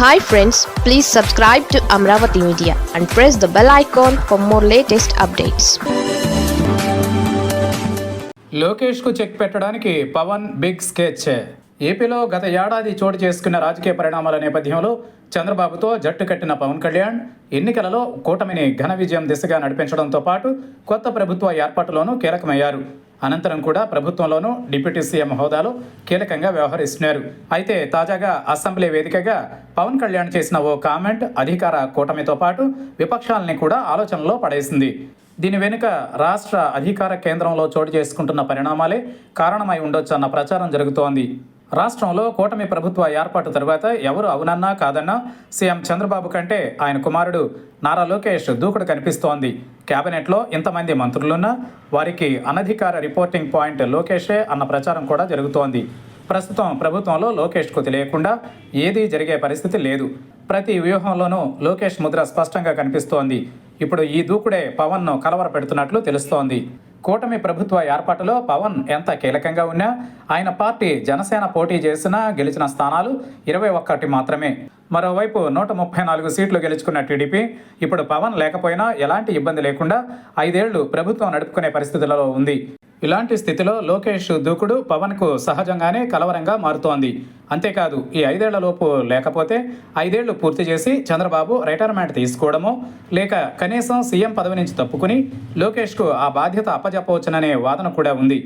Hi friends please subscribe to Amaravati media and press the bell icon for more latest updates లోకేష్కు check పెట్టడానికి Pawan big sketch. ఏపీలో గత ఏడాది చోటు చేసుకున్న రాజకీయ పరిణామాల నేపథ్యంలో చంద్రబాబుతో జట్టు కట్టిన పవన్ కళ్యాణ్ ఎన్నికలలో కూటమిని ఘన విజయం దిశగా నడిపించడంతో పాటు కొత్త ప్రభుత్వ ఏర్పాటులోనూ కీలకమయ్యారు. అనంతరం కూడా ప్రభుత్వంలోనూ డిప్యూటీ సీఎం హోదాలో కీలకంగా వ్యవహరిస్తున్నారు. అయితే తాజాగా అసెంబ్లీ వేదికగా పవన్ కళ్యాణ్ చేసిన ఓ కామెంట్ అధికార కూటమితో పాటు విపక్షాలని కూడా ఆలోచనలో పడేసింది. దీని వెనుక రాష్ట్ర అధికార కేంద్రంలో చోటు చేసుకుంటున్న పరిణామాలే కారణమై ఉండొచ్చు అన్న ప్రచారం జరుగుతోంది. రాష్ట్రంలో కూటమి ప్రభుత్వ ఏర్పాటు తర్వాత ఎవరు అవునన్నా కాదన్నా సీఎం చంద్రబాబు కంటే ఆయన కుమారుడు నారా లోకేష్ దూకుడు కనిపిస్తోంది. కేబినెట్లో ఇంతమంది మంత్రులున్నా వారికి అనధికార రిపోర్టింగ్ పాయింట్ లోకేషే అన్న ప్రచారం కూడా జరుగుతోంది. ప్రస్తుతం ప్రభుత్వంలో లోకేష్కు తెలియకుండా ఏదీ జరిగే పరిస్థితి లేదు. ప్రతి వ్యూహంలోనూ లోకేష్ ముద్ర స్పష్టంగా కనిపిస్తోంది. ఇప్పుడు ఈ దూకుడే పవన్ను కలవర పెడుతున్నట్లు తెలుస్తోంది. కూటమి ప్రభుత్వ ఏర్పాటులో పవన్ ఎంత కీలకంగా ఉన్నా ఆయన పార్టీ జనసేన పోటీ చేసినా గెలిచిన స్థానాలు ఇరవై ఒక్కటి మాత్రమే. మరోవైపు నూట ముప్పై నాలుగు సీట్లు గెలుచుకున్న టీడీపీ ఇప్పుడు పవన్ లేకపోయినా ఎలాంటి ఇబ్బంది లేకుండా ఐదేళ్ళు ప్రభుత్వం నడుపుకునే పరిస్థితులలో ఉంది. ఇలాంటి స్థితిలో లోకేష్ దూకుడు పవన్కు సహజంగానే కలవరంగా మారుతోంది. అంతేకాదు ఈ ఐదేళ్ళలోపు లేకపోతే ఐదేళ్ళు పూర్తి చేసి చంద్రబాబు రిటైర్మెంట్ తీసుకోవడమో లేక కనీసం సీఎం పదవి నుంచి తప్పుకుని లోకేష్కు ఆ బాధ్యత అప్పజెప్పవచ్చుననే వాదన కూడా ఉంది.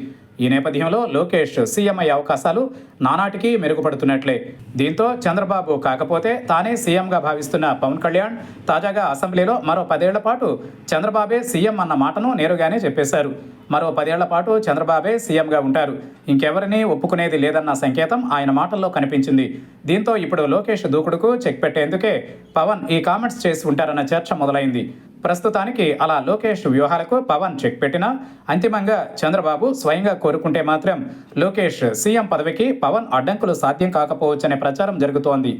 ఈ నేపథ్యంలో లోకేష్ సీఎం అయ్యే అవకాశాలు నానాటికి మెరుగుపడుతున్నట్లే. దీంతో చంద్రబాబు కాకపోతే తానే సీఎంగా భావిస్తున్న పవన్ కళ్యాణ్ తాజాగా అసెంబ్లీలో మరో పదేళ్ళ పాటు చంద్రబాబే సీఎం అన్న మాటను నేరుగానే చెప్పేశారు. మరో పదేళ్ళ పాటు చంద్రబాబే సీఎంగా ఉంటారు. ఇంకెవరిని ఒప్పుకునేది లేదన్న సంకేతం ఆయన మాటల్లో కనిపించింది. దీంతో ఇప్పుడు లోకేష్ దూకుడుకు చెక్ పెట్టేందుకే పవన్ ఈ కామెంట్స్ చేసి ఉంటారన్న చర్చ మొదలైంది. ప్రస్తుతానికి అలా లోకేష్ వ్యూహాలకు పవన్ చెక్ పెట్టినా అంతిమంగా చంద్రబాబు స్వయంగా కోరుకుంటే మాత్రం లోకేష్ సీఎం పదవికి పవన్ అడ్డంకులు సాధ్యం కాకపోవచ్చనే ప్రచారం జరుగుతోంది.